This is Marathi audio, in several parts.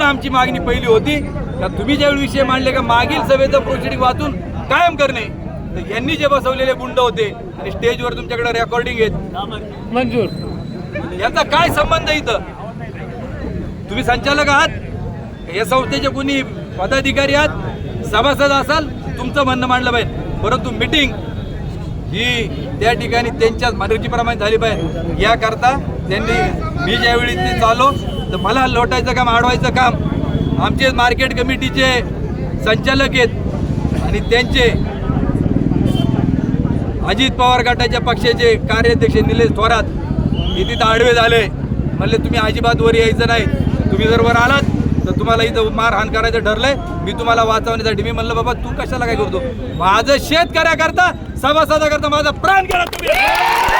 म्हणून आमची मागणी पहिली होती का तुम्ही ज्यावेळी विषय मांडले का मागील सभेचं प्रोसिडिंग वाचून कायम करणे. तर यांनी जे बसवलेले गुंड होते आणि स्टेजवर तुमच्याकडे रेकॉर्डिंग आहेत. मंजूर. याचा काय संबंध इथं? तुम्ही संचालक आहात? या संस्थेचे कोणी पदाधिकारी आहात? सभासद असाल? तुमचं म्हणणं मांडलं पाहिजे. परंतु मिटिंग ही त्या ठिकाणी त्यांच्या मनोरजीप्रमाणे झाली पाहिजे. याकरता त्यांनी मी ज्यावेळी ते चालो तर मला लोटायचं काम आडवायचं काम. आमचे मार्केट कमिटीचे संचालक आहेत आणि त्यांचे अजित पवार गटाच्या पक्षाचे कार्याध्यक्ष निलेश थोरात हे तिथं आडवे झाले. म्हणले तुम्ही अजिबात वर यायचं नाही. तुम्ही जर वर आलात तर तुम्हाला इथं मारहाण करायचं ठरलंय. मी तुम्हाला वाचवण्यासाठी मी म्हणलं बाबा तू कशाला काय करतो? माझं शेतकऱ्याकरता सभासदाकरता माझा प्राण गेला तुम्ही.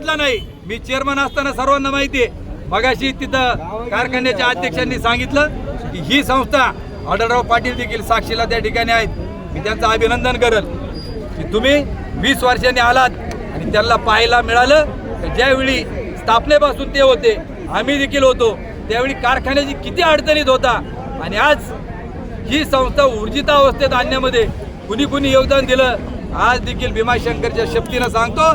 बदला नाही. मी चेअरमन असताना सर्वांना माहिती आहे. मगाशी तिथं कारखान्याच्या अध्यक्षांनी सांगितलं की ही संस्था अडरराव पाटील देखील साक्षीला त्या ठिकाणी आहेत. मी त्यांचं अभिनंदन करल. की तुम्ही वीस वर्षांनी आलात आणि त्यांना पाहायला मिळालं. ज्यावेळी स्थापनेपासून ते होते आम्ही देखील होतो त्यावेळी कारखान्याची किती अडचणीत होता. आणि आज ही संस्था ऊर्जित अवस्थेत आणण्यामध्ये कुणी कुणी योगदान दिलं आज देखील भीमाशंकरच्या शक्तीनं सांगतो.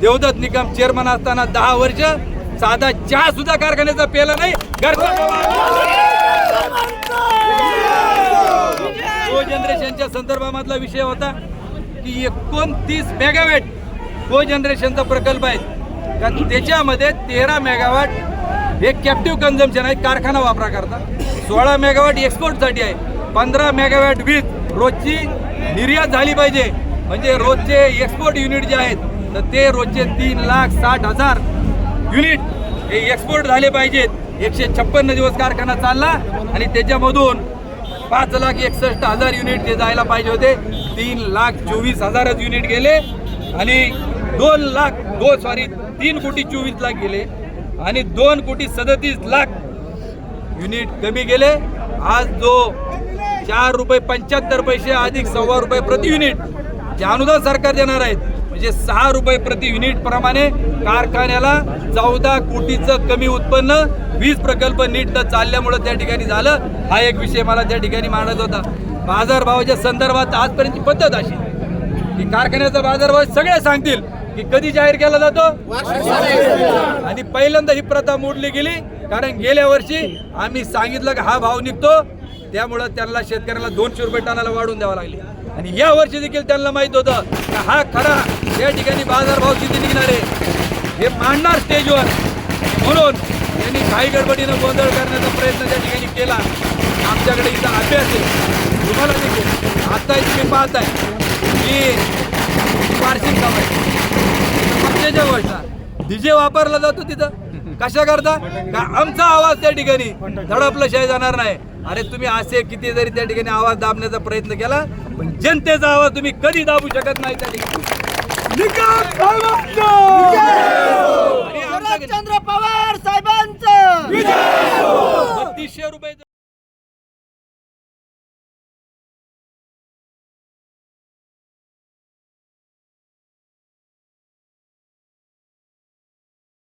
देवदत्त निकम चेअरमन असताना दहा वर्ष साधा चहा सुद्धा कारखान्याचा पेला नाही. को जनरेशनच्या संदर्भामधला विषय होता की एकोणतीस मेगावॅट को जनरेशनचा प्रकल्प आहे. का त्याच्यामध्ये तेरा मेगावॅट हे कॅप्टिव्ह कन्झम्पशन आहे कारखाना वापरा करता सोळा मेगावॅट एक्सपोर्टसाठी आहे. पंधरा मेगावॅट वीज रोजची निर्यात झाली पाहिजे. म्हणजे रोजचे एक्सपोर्ट युनिट जे आहेत तर ते रोजचे तीन लाख साठ हजार युनिट हे एक्सपोर्ट झाले पाहिजेत. एकशे छप्पन्न दिवस कारखाना चालला आणि त्याच्यामधून पाच लाख एकसष्ट हजार युनिट ते जायला पाहिजे होते. तीन लाख चोवीस हजारच युनिट गेले आणि दोन लाख दोन सॉरी तीन कोटी चोवीस लाख गेले आणि दोन कोटी सदतीस लाख युनिट कमी गेले. आज जो चार रुपये पंच्याहत्तर पैसे अधिक सव्वा रुपये प्रति युनिट जे अनुदान सरकार देणार आहेत म्हणजे सहा रुपये प्रति युनिट प्रमाणे कारखान्याला चौदा कोटीचं कमी उत्पन्न वीज प्रकल्प नीट न चालल्यामुळं त्या ठिकाणी झालं. हा एक विषय मला त्या ठिकाणी मांडत होता. बाजारभावाच्या संदर्भात आजपर्यंतची पद्धत अशी की कारखान्याचा बाजारभाव सगळे सांगतील की कधी जाहीर केला जातो? आणि पहिल्यांदा ही प्रथा मोडली गेली कारण गेल्या वर्षी आम्ही सांगितलं की हा भाव निघतो त्यामुळं त्यांना शेतकऱ्याला दोनशे रुपये टनाला वाढवून द्यावा लागले. आणि या वर्षी देखील त्यांना माहीत होतं की हा खरा या ठिकाणी बाजारभाव किती निघणार आहे. हे मांडणार स्टेजवर म्हणून त्यांनी काही गडबडीनं गोंधळ करण्याचा प्रयत्न त्या ठिकाणी केला. आमच्याकडे इथं अभ्यास आहे. तुम्हाला देखील आता तुम्ही पाहताय. की वार्षिक काम आहे. पक्षाच्या गोष्ट डीजे वापरला जातो तिथं. कशा करता का आमचा आवाज त्या ठिकाणी धडपला शाही जाणार नाही. अरे तुम्ही असे किती जरी त्या ठिकाणी आवाज दाबण्याचा प्रयत्न केला पण जनतेचा आवाज तुम्ही कधी दाबू शकत नाही त्या ठिकाणी. चंद्र पवार साहेबांचं! बत्तीसशे रुपये